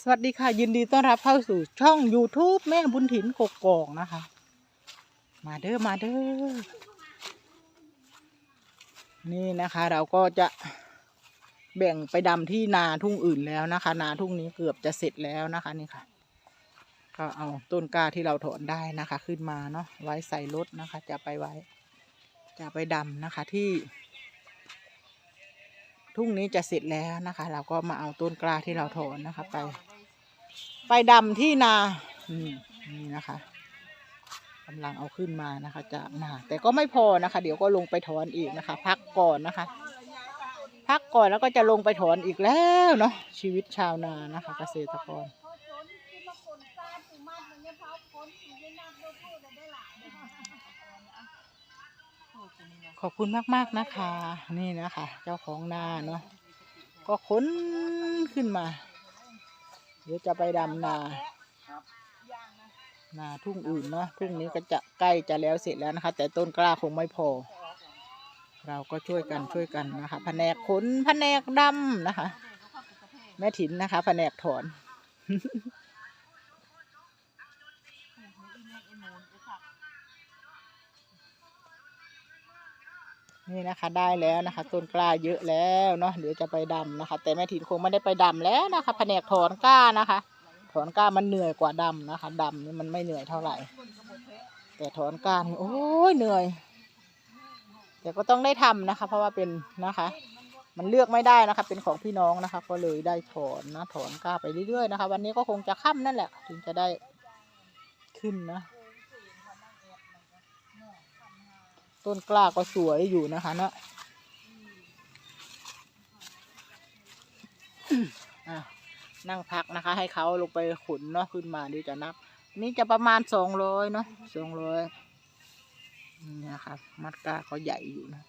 สวัสดีค่ะ ยินดีต้อนรับเข้าสู่ช่อง YouTube แม่บุญถินกกอกนะคะ มาเด้อมาเด้อนี่นะคะ เราก็จะแบ่งไปดำที่นาทุ่งอื่นแล้วนะคะ นาทุ่งนี้เกือบจะเสร็จแล้วนะคะนี่ค่ะ ก็เอาต้นกล้าที่เราถอนได้นะคะ ขึ้นมาเนาะไว้ใส่รถนะคะ จะไปไว้ จะไปดำนะคะที่ ทุ่งนี้จะเสร็จแล้วนะคะ เราก็มาเอาต้นกล้าที่เราถอนนะคะ ไป ไปดำที่นาอืมนี่นะคะกำลังเอาขึ้นมานะคะ จากนาแต่ก็ไม่พอนะคะ เดี๋ยวก็ลงไปถอนอีกนะคะ พักก่อนนะคะ พักก่อนแล้วก็จะลงไปถอนอีกแล้วเนาะชีวิตชาวนานะคะ เกษตรกร อบคุณมากๆนะคะ นี่นะคะ เจ้าของนาเนาะก็ขนขึ้นมา เดี๋ยวจะไปดำนานาทุ่งอื่นเนาะทุ่งนี้ก็จะใกล้จะแล้วเสร็จแล้วนะคะ แต่ต้นกล้าคงไม่พอ เราก็ช่วยกันช่วยกันนะคะแผนกขนแผนกดำนะคะ แม่ถินนะคะแผนกถอน นี่นะคะได้แล้วนะคะ ต้นกล้าเยอะแล้วเนาะเดี๋ยวจะไปดำนะคะ แต่แม่ถินคงไม่ได้ไปดำแล้วนะคะแผนกถอนกล้านะคะ ถอนกล้ามันเหนื่อยกว่าดำนะคะดำนี่มันไม่เหนื่อยเท่าไหร่ แต่ถอนกล้านี่โอ้ยเหนื่อย แต่ก็ต้องได้ทำนะคะ เพราะว่าเป็นนะคะ มันเลือกไม่ได้นะคะ เป็นของพี่น้องนะคะ ก็เลยได้ถอนนะถอนกล้าไปเรื่อยๆนะคะ วันนี้ก็คงจะค่ำนั่นแหละ ถึงจะได้ขึ้นนะ ต้นกล้าก็สวยอยู่นะคะเนาะนั่งพักนะคะ ให้เขาลงไปขุนเนาะขึ้นมาดีจะนับ นี่จะประมาณสองร้อยเนาะสองร้อยนี่นะคะมัดกล้าเขาใหญ่อยู่นะ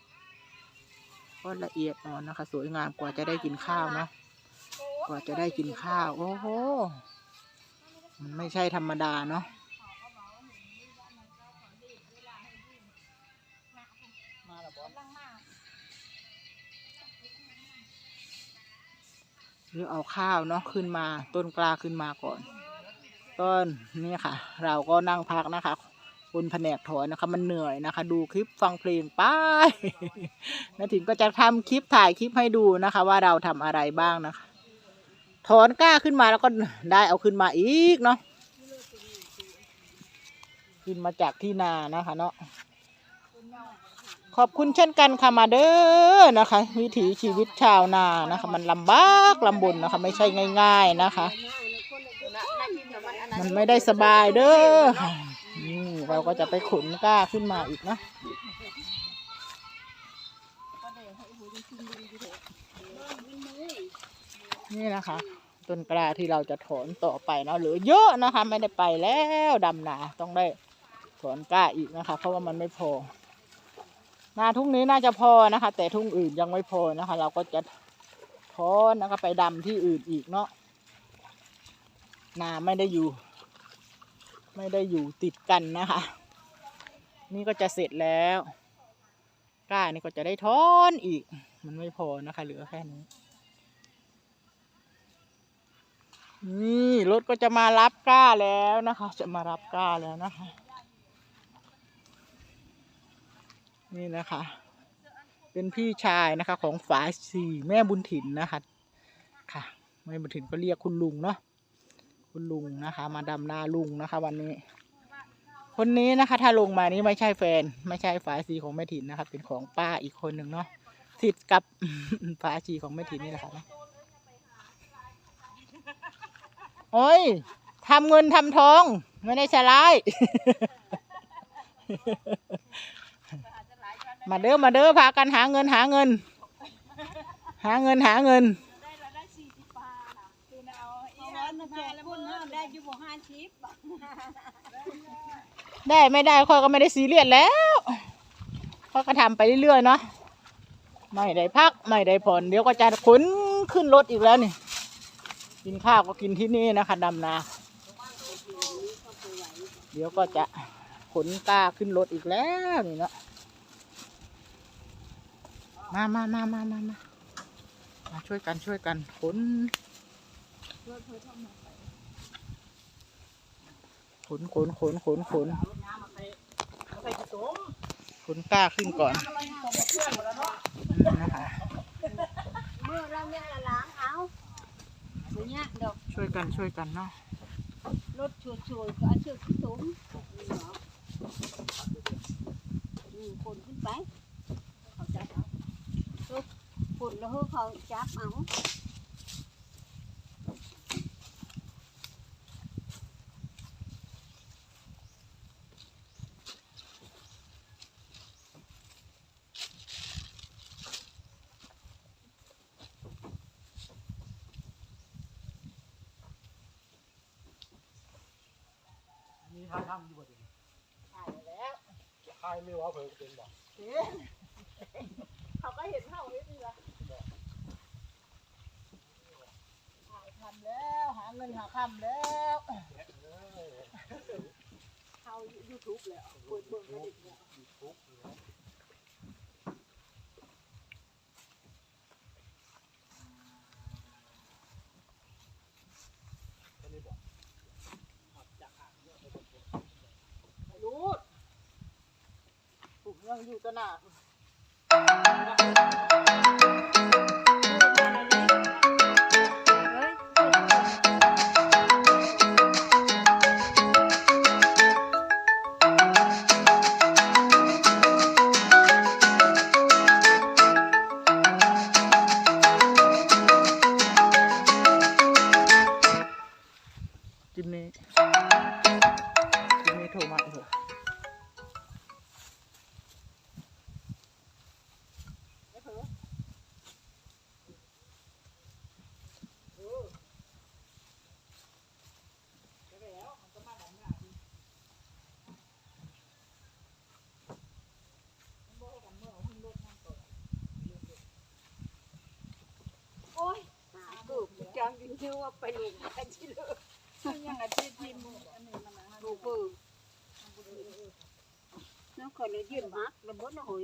ก็ละเอียดอ่อนนะคะ สวยงามกว่าจะได้กินข้าวเนาะกว่าจะได้กินข้าว โอ้โห มันไม่ใช่ธรรมดาเนาะ หรือเอาข้าวเนาะขึ้นมาต้นกล้าขึ้นมาก่อน ต้นนี่ค่ะ เราก็นั่งพักนะคะคุณแผนกถอนนะคะ มันเหนื่อยนะคะ ดูคลิปฟังเพลงไปนาถินก็จะทำคลิปถ่ายคลิปให้ดูนะคะ ว่าเราทำอะไรบ้างนะคะ ถอนกล้าขึ้นมาแล้วก็ได้เอาขึ้นมาอีกเนาะขึ้นมาจากที่นานะคะ เนาะ ขอบคุณเช่นกันค่ะมาเด้อนะคะ วิถีชีวิตชาวนานะคะ มันลำบากลำบนนะคะ ไม่ใช่ง่าย ๆนะคะ มันไม่ได้สบายเด้อนี่เราก็จะไปขุนกล้าขึ้นมาอีกนะนี่นะคะต้นกล้าที่เราจะถอนต่อไปเนาะเหลือเยอะนะคะ ไม่ได้ไปแล้วดำนาต้องได้ถอนกล้าอีกนะคะ เพราะว่ามันไม่พอ นาทุ่งนี้น่าจะพอนะคะ แต่ทุ่งอื่นยังไม่พอนะคะ เราก็จะถอนนะคะไปดำที่อื่นอีกเนาะนาไม่ได้อยู่ ไม่ได้อยู่ติดกันนะคะ นี่ก็จะเสร็จแล้วก้านี่ก็จะได้ถอนอีก มันไม่พอนะคะ เหลือแค่นี้ นี่รถก็จะมารับก้าแล้วนะคะ จะมารับก้าแล้วนะคะ นี่นะคะ เป็นพี่ชายนะคะของฝาสี่แม่บุญถิ่นนะคะค่ะแม่บุญถิ่นก็เรียกคุณลุงเนาะคุณลุงนะคะ มาดำนาลุงนะคะ วันนี้ คนนี้นะคะ ถ้าลงมานี้ไม่ใช่แฟน ไม่ใช่ฝาสีของแม่ถิ่นนะคะ เป็นของป้าอีกคนหนึ่งเนาะสิทธิ์กับฝาชีของแม่ถิ่นนี่แหละค่ะนะโอ้ยทำเงินทำทอง ไม่ได้สลาย มาเด้อมาเด้อพากันหาเงินหาเงิน หาเงินหาเงินได้ได้สี่สิบปาน่ะคือเอาเอาร้อนมาแพแล้วพุ่นเริ่มได้อยู่บ่ห้าชิปได้ไม่ได้ค่อยก็ไม่ได้ซีเรียสแล้วค่อยก็ทำไปเรื่อยๆเนาะไม่ได้พักไม่ได้ผ่อนเดี๋ยวก็จะขนขึ้นรถอีกแล้วนี่ กินข้าวก็กินที่นี่นะคะดำนา เดี๋ยวก็จะขนกล้าขึ้นรถอีกแล้วนี่เนาะ มามามามามามามาช่วยกันช่วยกันขนรถเพิ่นทำมาขนขนขนขนขนขนกล้าขึ้นก่อนนี่นะคะเมื่อเราเนี่ยละล้างเอาบ่ยากดอกช่วยกันช่วยกันเนาะรถช่วยๆก็เอาเชือกขึ้นสูงอืมคนขึ้นไปเขาจับเอา ลูกคนแล้วเขาจับเอามีทางทำอยู่บ่ดีถ่ายแล้วทายไม่ว่าเพิ่งเป็นบ่เห็น เขาก็เห็นเท่านี้ดีละถ่ายทำแล้ว หาเงินหาคำแล้วเข้ายูทูบแล้วเปิดเบิ่งก็ได้แล้วอันนี้บ่ไม่รู้ผมยังอยู่ตะหนาเที่มืออันนี้มันนะถูกปืนน้องคนเลยยืนมักระเบิดนะหอย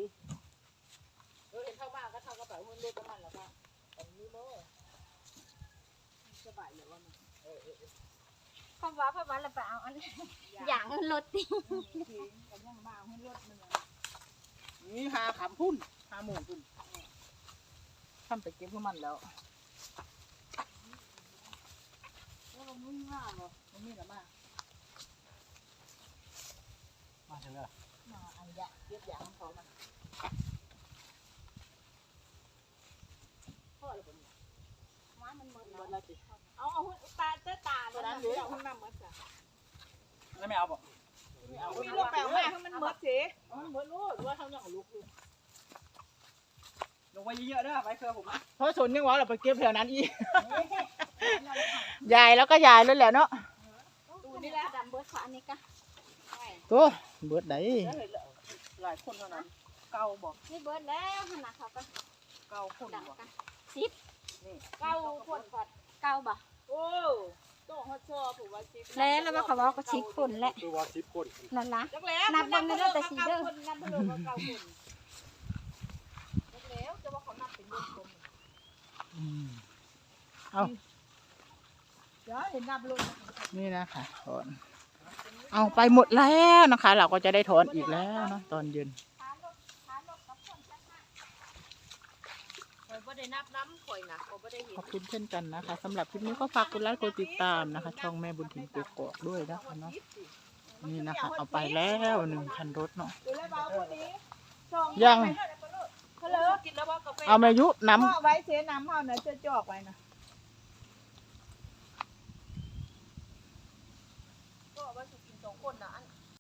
เออเห็นเข้าบ้านก็เท่ากับแบบหุ้นเล็กประมาณแล้วก็อันนี้โม่สบายเลยว่ามันคำว่าพระวันละไปเอาอันอย่างรถติกันยังมาหุ้นรถมันนี่หาขำพุ่นหาหมูพุ่นทำไปเก็บพวกมันแล้ว แล้วมึงว่าบ่มันมีหรือมามาถึงแล้วมาอันยะเก็บยางของเขามันพ่อเลยผมว่ามันหมดหมแล้วดแล้วสิเอาเอาหุ้นตาเจ้าตาตัวนั้นเดี๋ยวหุ้นน้ำมันจ้ะแล้วไม่เอาบ่เอามีหุ้นรรถถแปแปลลงงมามาให้มันหมดสิมันเหมือนรู้หรือว่าเขายังลุกอยู่ลงไว้เยอะๆเด้อไว้เครือผมนะเพราะสนยังว่าเราไปเก็บแถวนั้นอีก ยายแล้วก็ยายเลยแหละเนาะตูนี่แหละดำเบิดขาอันนี้กะตัวเบิดได้หลายคนเท่านั้นเก่าบ่นี่เบิดแล้วขนาดเขาก็เก่าคนดำบ่กะสิบนี่เก้าคนก่อนเก้าบ่โอ้ต้องฮอตซอผมว่าสิแล้วแล้วว่าเขาบอกก็ชิกคนแหละคือว่า10คนนั่นล่ะจักแล้วนับเบิ่งในเด้อแต่สีเด้อนับเบิ่งเก้าคนจักแล้วจะว่าเขานับเป็นเรื่องคนเอาเดี๋ยวเห็ นนับลงนี่นะคะถอน เอาไปหมดแล้วนะคะ เราก็จะได้ถอนอีกแล้วเนาะตอนเย็นข่อยบ่ได้นับน้ำข่อยนะข่อยบ่ได้เห็นขอบคุณเช่นกันนะคะสำหรับคลิปนี้ก็ฝากกดไลค์กดติดตามนะคะ ช่องแม่บุญถิ่นกกอกด้วยนะคะเนาะนี่นะคะ เอาไปแล้วหนึ่งคันรถเนาะดูแลเบาคนนี้สองยังเขาเลยกินแล้วว่ากาแฟเอามายุน้พ่อไว้เสียน้ำเฮานะจะจอกไว้นะ ก็ว่าสิกินสอง คนน่ะอัน